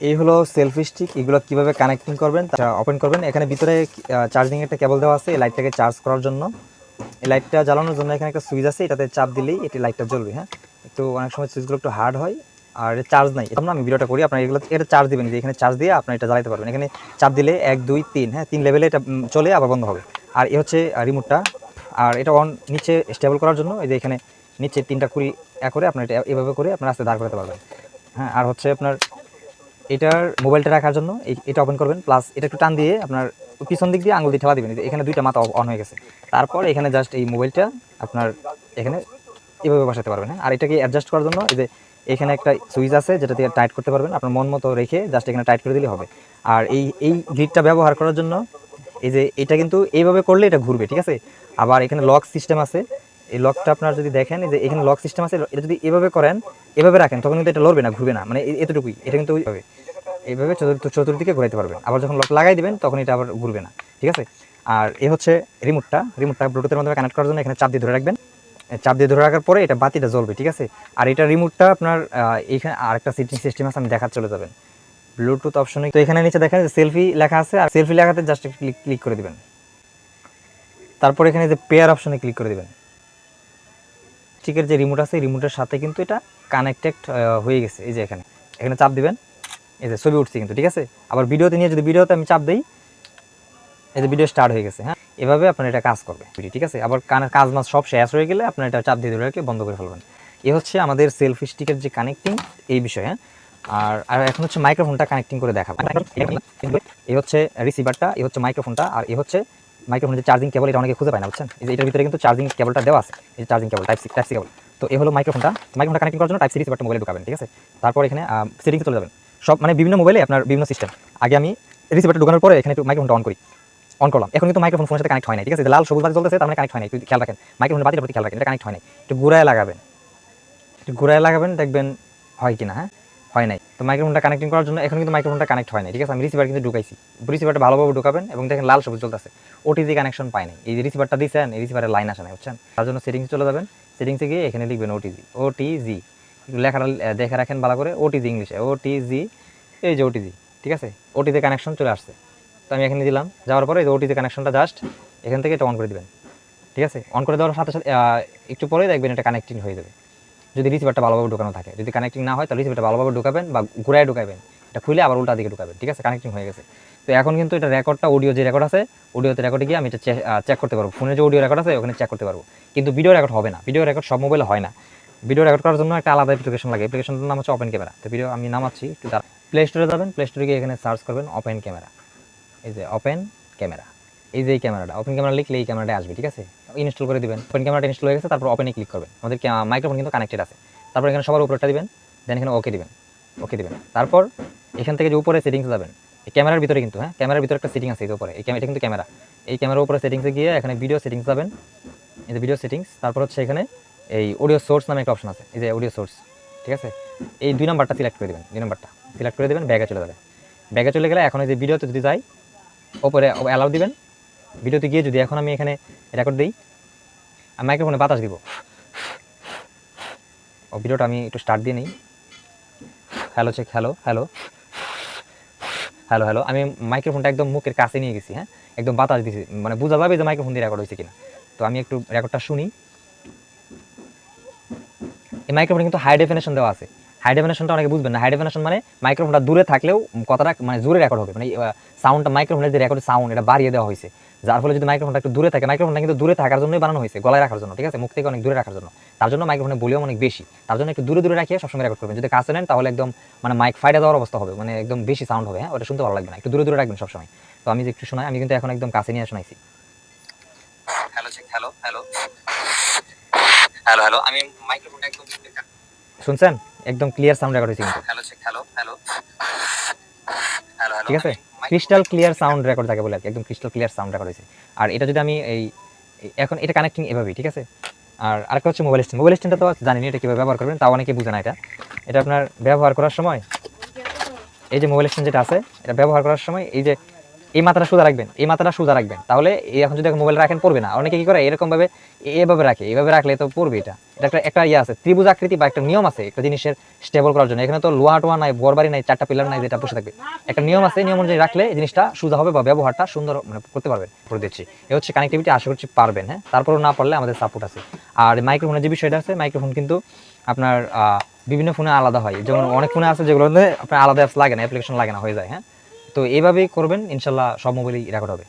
এই হলো selfie stick এগুলো কীভাবে কানেক্টিং করবেন, তা ওপেন করবেন। এখানে ভিতরে চার্জিং একটা কেবল দেওয়া আছে, এই লাইটটাকে চার্জ করার জন্য। এই লাইটটা জ্বালানোর জন্য এখানে একটা সুইচ আছে, এটাতে চাপ দিলেই এটি লাইটটা জ্বলবে হ্যাঁ? একটু অনেক সময় সুইচগুলো একটু হার্ড হয়, আর চার্জ নাই। এখন আমি ভিডিওটা করি, আপনার এগুলো, এটা চার্জ দিবেন, যে এখানে চার্জ দিয়ে আপনার এটা জ্বালাতে পারবেন। এখানে চাপ দিলে এক, দুই, তিন হ্যাঁ? তিন লেভেলে এটা চলে, আবার বন্ধ হবে। আর এ হচ্ছে রিমোটটা আর এটা অন নিচে স্টেবল করার জন্য, এই যে এখানে নিচে তিনটা কুড়ি করে আপনার এটা এভাবে করে আপনার রাস্তায় দাঁড় করাতে পারবেন। হ্যাঁ? আর হচ্ছে আপনার এটার মোবাইলটা রাখার জন্য এটা ওপেন করবেন প্লাস এটা একটু টান দিয়ে আপনার পিছন দিক দিয়ে আঙুল দিয়ে ঠেলা দিবেন এখানে দুইটা মাথা অন হয়ে গেছে। তারপর এখানে জাস্ট এই মোবাইলটা আপনার এখানে এভাবে বসাতে পারবেন হ্যাঁ? আর এটাকে অ্যাডজাস্ট করার জন্য এই যে এখানে একটা সুইচ আছে, যেটা দিয়ে টাইট করতে পারবেন, আপনার মন মতো রেখে জাস্ট এখানে টাইট করে দিলে হবে। আর এই এই গ্রিডটা ব্যবহার করার জন্য এই যে এটা কিন্তু এইভাবে করলে এটা ঘুরবে, ঠিক আছে? আবার এখানে লক সিস্টেম আছে এই লকটা আপনার যদি দেখেন যে এখানে লক সিস্টেম আছে, এটা যদি এভাবে করেন, এভাবে রাখেন, তখন কিন্তু এটা লড়বে না, ঘুরবে না। মানে এতটুকুই, এটা কিন্তু ওইভাবে। এইভাবে চতুর্দিকে ঘুরাইতে পারবেন। আবার যখন লক লাগাই দিবেন, তখন এটা আবার ঘুরবে না। ঠিক আছে? আর এ হচ্ছে রিমোটটা রিমোটটা ব্লুটুথের মাধ্যমে কানেক্ট করার জন্য এখানে চাপ দিয়ে ধরে রাখবেন। চাপ দিয়ে ধরে রাখার পরে এটা বাতিটা জ্বলবে, ঠিক আছে? আর এটা রিমোটটা আপনার এইখানে আরেকটা সিটিং সিস্টেম আছে আমি দেখার চলে যাবেন। ব্লুটুথ অপশনে তো এখানে নিচে দেখেন যে সেলফি লেখা আছে, আর সেলফি লেখাতে জাস্ট ক্লিক ক্লিক করে দিবেন। তারপর এখানে যে পেয়ার অপশনে ক্লিক করে দিবেন। স্টিকের যে রিমোট আছে রিমোটের সাথে কিন্তু এটা কানেক্টেড হয়ে গেছে। এই যে এখানে। এখানে চাপ দিবেন। এই যে ছবি উঠছে কিন্তু ঠিক আছে? আবার ভিডিওতে নিয়ে যদি ভিডিওতে আমি চাপ দিই এই যে ভিডিও স্টার্ট হয়ে গেছে হ্যাঁ? এভাবে আপনার এটা কাজ করবে ভিডিও ঠিক আছে? আবার কানের কাজ মাছ সব শেষ হয়ে গেলে আপনার এটা চাপ দিয়ে রাখলে বন্ধ করে ফেলবেন। এ হচ্ছে আমাদের সেলফি স্টিকের যে কানেক্টিং এই বিষয়ে হ্যাঁ? আর আর এখন হচ্ছে মাইক্রোফোনটা কানেক্টিং করে দেখাবো। এই হচ্ছে রিসিভারটা এই হচ্ছে মাইক্রোফোনটা আর এই হচ্ছে মাইক্রোফোনের যে চার্জিং কেবল এটা অনেকে খুঁজে পায় না, বুঝছেন? এই যে এটার ভিতরে কিন্তু চার্জিং কেবলটা দেওয়া আছে। এই charging cable type C type C cable তো এই হলো মাইক্রোফোনটা। মাইক্রোফোনটা কানেক্টিং করার জন্য টাইপ সি রিসিভারটা মোবাইলে ঢুকাবেন, ঠিক আছে? তারপর এখানে সেটিংস চলে যাবেন। সব মানে বিভিন্ন মোবাইলে আপনার বিভিন্ন সিস্টেম আগে আমি রিসিভারটা ঢুকানোর পরে এখানে একটু মাইক্রোফোনটা অন করি। অন করলাম। এখন কিন্তু মাইক্রোফোন ফোনের সাথে কানেক্ট হয় না ঠিক আছে? লাল সবুজ বাতি চলতেছে তার মানে কানেক্ট হয় না একটু খেয়াল রাখেন। মাইক্রোফোনের বাতিটার প্রতি খেয়াল রাখেন, এটা কানেক্ট হয় না একটু ঘুরায় লাগাবেন। একটু ঘুরায় লাগাবেন, দেখবেন হয় কিনা হ্যাঁ? হয় নাই। তো মাইক্রোফোনটা কানেক্টিং করার জন্য এখন কিন্তু মাইক্রোফোনটা কানেক্ট হয় না ঠিক আছে? আমি রিসিভার কিন্তু ঢুকাইছি। রিসিভারটা ভালোভাবে ঢুকাবেন এবং দেখেন লাল সবুজ চলতেছে ওটিজি কানেকশন পায় নাই। এই রিসিভারটা দিয়েছেন এই রিসিভারের লাইন আসে না বুঝছেন? তার জন্য সেটিংস চলে যাবেন। সেটিংসে গিয়ে এখানে লিখবেন ওটিজি ওটিজি লেখাটা দেখে রাখেন ভালো করে। ওটিজি ইংলিশে ওটিজি এই যে ওটিজি ঠিক আছে? ওটিজি কানেকশন চলে আসছে। তো আমি এখানে দিলাম। যাওয়ার পরে এই যে ওটিজি কানেকশনটা জাস্ট এখান থেকে এটা অন করে দিবেন। ঠিক আছে? অন করে দেওয়ার সাথে সাথে একটু পরে দেখবেন এটা কানেক্টিং হয়ে যাবে। যদি রিসিভারটা ভালোভাবে ঢোকানো থাকে। যদি কানেক্টিং না হয়, তাহলে রিসিভারটা ভালোভাবে ঢুকাবেন বা ঘুরায় ঢুকাবেন। এটা খুলে আবার উল্টা দিকে ঢুকাবেন, ঠিক আছে? কানেক্টিং হয়ে গেছে। তো এখন কিন্তু এটা রেকর্ডটা অডিও যে রেকর্ড আছে অডিওতে রেকর্ডে গিয়ে আমি এটা চেক করতে পারব। ফোনে যে অডিও রেকর্ড আছে, ওখানে চেক করতে পারব। কিন্তু ভিডিও রেকর্ড হবে না। ভিডিও রেকর্ড সব মোবাইলে হয় না। ভিডিও রেকর্ড করার জন্য একটা আলাদা অ্যাপ্লিকেশন লাগে। অ্যাপ্লিকেশনটার নাম হচ্ছে ওপেন ক্যামেরা তো ভিডিও আমি নামাচ্ছি, একটু প্লে স্টোরে যাবেন প্লে স্টোরে গিয়ে এখানে সার্চ করবেন ওপেন ক্যামেরা এই যে ওপেন ক্যামেরা এই যে এই ক্যামেরাটা ওপেন ক্যামেরা লিখলে এই ক্যামেরাটা আসবে, ঠিক আছে? ইনস্টল করে দিবেন। ফোন ক্যামেরাটা ইনস্টল হয়ে গেছে, তারপর ওপেনে ক্লিক করবেন। আমাদের মাইক্রোফোন কিন্তু কানেক্টেড আছে। তারপর এখানে সবার উপরটা দিবেন দেন এখানে ওকে দিবেন ওকে দিবেন। তারপর এখান থেকে যে উপরে সেটিংস যাবেন, এই ক্যামেরার ভিতরে কিন্তু হ্যাঁ ক্যামেরার ভিতরে একটা সেটিং আছে এই উপরে। এই ক্যামেরা এটা কিন্তু ক্যামেরা এই ক্যামেরার উপরে সেটিংসে গিয়ে এখানে ভিডিও সেটিংস যাবেন। এই যে ভিডিও সেটিংস তারপর হচ্ছে এখানে এই অডিও সোর্স নামে একটা অপশন আছে, এই যে অডিও সোর্স ঠিক আছে? এই দুই নাম্বারটা সিলেক্ট করে দেবেন, দুই নাম্বারটা সিলেক্ট করে দেবেন ব্যাগে চলে যাবে। ব্যাগে চলে গেলে এখন এই যে ভিডিওতে যদি যাই, ওপরে অ্যালাউ দিবেন। ভিডিওতে গিয়ে যদি এখন আমি এখানে রেকর্ড দিই আমি মাইক্রোফোনে বাতাস দিব। ও ভিডিওটা আমি একটু স্টার্ট দিয়ে নিই। Hello check hello hello hello hello আমি মাইক্রোফোনটা একদম মুখের কাছে নিয়ে গেছি হ্যাঁ? একদম বাতাস দিছি মানে বোঝা যাবে যে মাইক্রোফোন দিয়ে রেকর্ড হয়েছে কিনা। তো আমি একটু রেকর্ডটা শুনি। এই মাইক্রোফোনে কিন্তু হাই ডেফিনেশন দেওয়া আছে। হাই ডেফিনেশনটা অনেকে বুঝবেন না। হাই ডেফিনেশন মানে মাইক্রোফোনটা দূরে থাকলেও কথাটা মানে জোরে রেকর্ড হবে। মানে সাউন্ডটা মাইক্রোফোনের যে রেকর্ড সাউন্ড এটা বাড়িয়ে দেওয়া হয়েছে। যার ফলে যদি মাইক্রোফোনটা একটু দূরে থাকে মাইক্রোফোনটা কিন্তু দূরে থাকার জন্যই বানানো হয়েছে গলায় রাখার জন্য ঠিক আছে? মুখ থেকে অনেক দূরে রাখার জন্য। তার জন্য মাইক্রোফোনের ভলিউম অনেক বেশি। তার জন্য একটু দূরে দূরে রাখিয়ে সবসময় রেকর্ড করবেন। যদি কাছে নেন তাহলে একদম মানে মাইক ফাইডে দেওয়ার অবস্থা হবে। মানে একদম বেশি সাউন্ড হবে হ্যাঁ? ওটা শুনতে ভালো লাগবে না। একটু দূরে দূরে রাখবেন সবসময়। তো আমি যে একটু শোনাই আমি কিন্তু এখন একদম কাছে নিয়ে শোনাইছি। Hello hello hello hello hello আমি মাইক্রোফোনটা একদম শুনছেন? একদম ক্লিয়ার সাউন্ড রেকর্ড হয়েছে কিন্তু। ঠিক আছে? ক্রিস্টাল ক্লিয়ার সাউন্ড রেকর্ড থাকে বলে আর একদম ক্রিস্টাল ক্লিয়ার সাউন্ড রেকর্ড হয়েছে। আর এটা যদি আমি এই এই- এখন এটা কানেক্টিং এভাবেই ঠিক আছে? আর আরেকটা হচ্ছে মোবাইল স্ট্যান্ড মোবাইল স্ট্যান্ডটা তো জানি না এটা কীভাবে ব্যবহার করবেন তাও অনেকে বুঝে না এটা। এটা আপনার ব্যবহার করার সময় এই যে মোবাইল স্ট্যান্ড যেটা আছে এটা ব্যবহার করার সময় এই যে এই মাথাটা সোজা রাখবেন, এই মাথাটা সোজা রাখবেন। তাহলে এখন যদি মোবাইল রাখেন, পড়বে না। অনেকে কি করে এরকম ভাবে এভাবে রাখে এইভাবে রাখলে তো পড়বে এটা। একটা একটা ইয়ে আছে, ত্রিভুজ আকৃতি বা একটা নিয়ম আছে একটা জিনিসের স্টেবল করার জন্য। এখানে তো লোহা টোয়া নাই, বরবারি নাই, চারটা পিলার নাই, যেটা বসে থাকবে। একটা নিয়ম আছে, নিয়ম অনুযায়ী রাখলে জিনিসটা সোজা হবে বা ব্যবহারটা সুন্দর মানে করতে পারবেন। করে দিচ্ছি। এ হচ্ছে কানেক্টিভিটি আশা করছি পারবেন হ্যাঁ? তারপরেও না পারলে আমাদের সাপোর্ট আছে। আর মাইক্রোফোনের যে বিষয়টা আছে মাইক্রোফোন কিন্তু আপনার বিভিন্ন ফোনে আলাদা হয়। যেমন অনেক ফোনে আছে যেগুলোতে আপনার আলাদা অ্যাপস লাগে না অ্যাপ্লিকেশন লাগে না, হয়ে যায় হ্যাঁ? তো এইভাবেই করবেন ইনশাল্লাহ সব মোবাইলই রেকর্ড হবে।